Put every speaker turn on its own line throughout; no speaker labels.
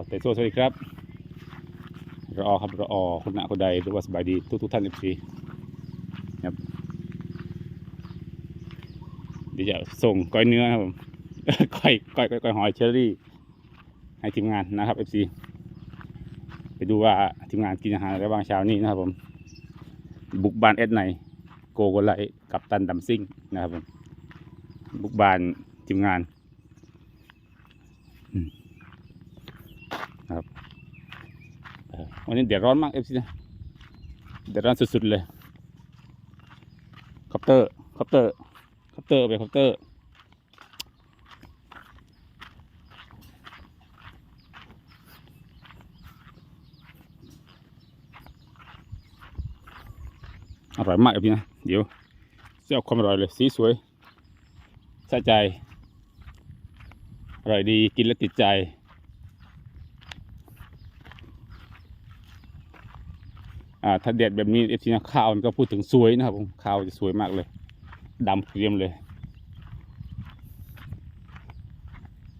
าวเตโซสวัสดีครับรอครับรอคนหน้าคนใดหรือว่าสบายดีทุกทุกท่านเอฟซีครับเดี๋ยวจะส่งก้อยเนื้อครับผมก้อยก้อยก้อยหอยเชอรี่ ให้ทีมงานนะครับเอฟซีไปดูว่าทีมงานกินอาหารอะไรบ้างเช้านี้นะครับผม บุกบานเอสไนโกโกไลกับตันดัมซิงนะครับผมบุกบานทีมงาน เออวันนี้เดือดร้อนมากเอฟซีนะเดือดร้อนสุดๆเลยคอปเตอร์คอปเตอร์คอปเตอร์ไปคอปเตอร์อร่อยมากเอฟซีนะ เดี๋ยวจะเอาความอร่อยเลย สีสวยสะใจ อร่อยดีกินแล้วติดใจ อ่าถ้าเด็ดแบบนี้เอฟซีนะข้าวมันก็พูดถึงสวยนะครับผมข้าวจะสวยมากเลยดำเกรียมเลย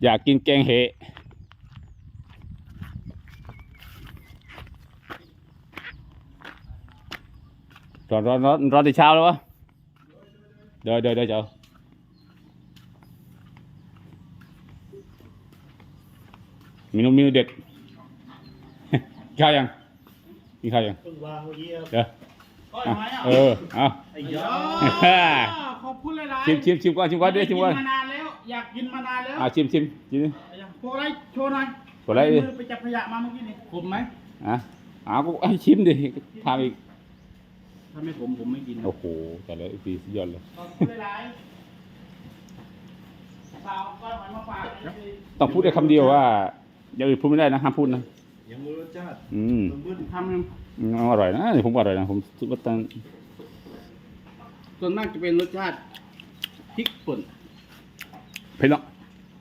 อยากกินแกงเห็ดร้อนร้อนร้อนร้อนแต่เช้าแล้ววะเดี๋ยวเดี๋ยวเดี๋ยวเจ้าเมนูเมนูเด็ดข้าวยัง กินข้าวยัง
เพิ่งวางเมื่อกี้ครับ
เดี๋ยว
ก้อย
อะ
ไม้อะ
เออเอา
ไอ้ยา
อ่า ขอบคุณหลายๆ
ชิมชิมชิมก่อนชิมก่อนเดี๋ยวชิมก่อน
ไกินมานานแล้ว อยากกินมานานแล้ว
อ่าชิมชิมชิม
โชว์อะไรโชว์หน่อย
กดไลค์ดิ
มือไปจับขยะมาเมื่อกี้นี่ผมไหม
อะอ้าวก็ให้ชิมดิทำอีก
ถ้าไม่ผมผมไม่กิน
โอ้โหแต่ละปีสุดยอดเลย
ขอบคุณหลายๆสาวก้อยไม้มาฝากนะสิ
ต้องพูดได้คำเดียวว่า อย่างอื่นพูดไม่ได้นะห้ามพูดนะ
ยังไม่รสชาติ
อืม
สมบูรณ์
ทำ
อืมอร่อยนะนี่ผมว่าอร่อยนะผมคิดว่าตั้ง
ส่วนมากจะเป็นรสชาติพริกป่น
เผ็ดเนาะ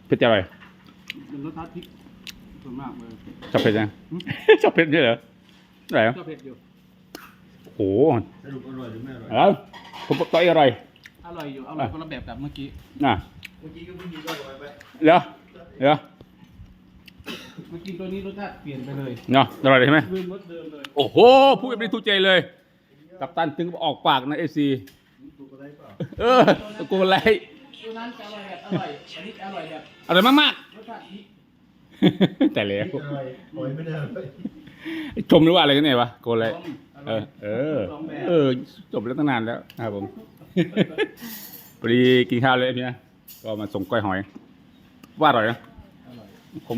เผ็ดจะอร่อย
เป็นรสชาติพริกส่วนมากเลย
ชอบเผ็ดยัง ชอบเผ็ดใช่เหรออะไรอะ
ก็เผ็ดอยู่
โอ้โห
สรุปอร่อยหรือไม่อร่อย
แล้วผมบอกต่อยอร่อย
อร่อยอยู่อร่อยคนละแบบกับเมื่อกี้
น่ะ
เมื่อกี้ก็เพิ่งกินก็อร่อยไป
เหรอเหรอ
เมื่อกี้ตัวนี้รสชาติเปลี่ยนไปเลย
เนาะอร่อยเลยใช่ไหม
ลืมรสเดิมเลย
โอ้โหพูดแบบนี้ถูกใจเลย กับตันถึงออกปากนะเอซี
ถูกอะไรเปล่า
เออตะโกนอะไร
ตัวนั้นจะอร่อยแบบอร่อยอันนี้จะอร่อยแบบ
อร่อยมาก
รสชาติพริก
ๆแต่แล้ว
อร่อยหอยไม่ได้อร่อย
ชมหรือว่าอะไรกันเนี่ยวะโกนอะไร
ต้มอ
เอ
ร่อย
อเออ
สองแบบ
เออ จบแล้วตั้งนานแล้วนะครับผม พอดีกินข้าวเลยพี่นะก็มาส่งก้อยหอย ว่าอร่อยนะ
อร่อย
ผม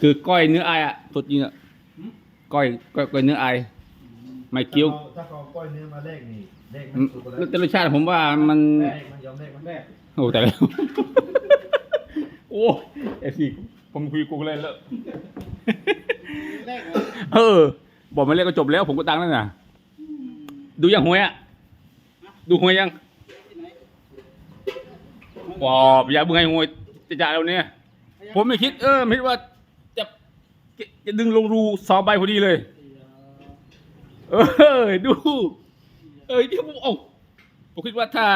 คือก้อยเนื้อไอายอะสดจริงอะ
หืม
ก้อยก้อยก้อยเนื้อไอายไม่เกี๊ยว
ถ้าเขาก้อยเนื้อมาแลกนี่แลก
อื
มัน
ม
สุกอะไร
แต่รสชาติผมว่ามัน
แลกมันยอมแลกมัน
แรก
โอ้แต่แล้วโอ้เอฟซีผมคุยกูเลยแล้ว
แรกเหรอ
เออ บอกมาเรียกก็จบแล้ว ผมก็ตังค์แล้วนะดูยังหวยอะดูหวยยัง
ที่ไหน
ปอบอย่าเบื่อให้หวยจะจ่ายเราเนี่ยผมไม่คิด เออไม่คิดว่า จะจะจะดึงลงรูสองใบพอดีเลย เออดู เออที่ผมเอาผมคิดว่าถ้า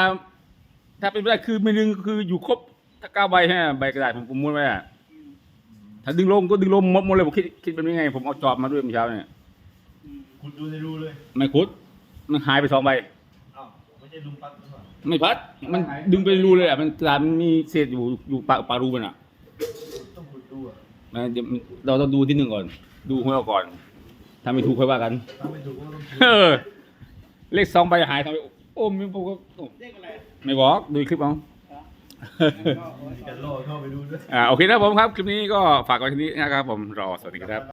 ถ้าเป็นไปได้คือไม่ดึงคืออยู่ครบถ้าเก้าใบฮะใบกระดาษผมผมม้วนไว้อะถ้าดึงลงก็ดึงลงหมดหมดเลยผมคิดคิดเป็นยังไง ผมเอาจอบมาด้วยเมื่อเช้าเนี่ย
อืม
คุณดูในรูเลย
ไม่คุด มันหายไปสองใบ
อ้าวไม่ใช่ลุงปั๊บหรือเปล่า
ไม่พัด มันดึงไปรูเลยอะมันกลายมันมีเศษอยู่อยู่ปากปากรูมันอะ
ต้องคุณดูอะ
มันเดี๋ยวเราต้องดูที่หนึ่งก่อน ดูหัวเราก่อนถ้าไม่ถูกค่อยว่ากัน
ถ้าไม่ถูกก็ต้องถูก
เออ เลขสองใบหายทำไมโอ้ไม่ผมก็โอ้
เรียกอะไร
ไม่บอกดูคลิปเอา
มีการล่อเข้าไปดูด้วย
อ่าโอเคนะครับผมครับ คลิปนี้ก็ฝากไว้ที่นี้นะครับผมรอสวัสดีครับ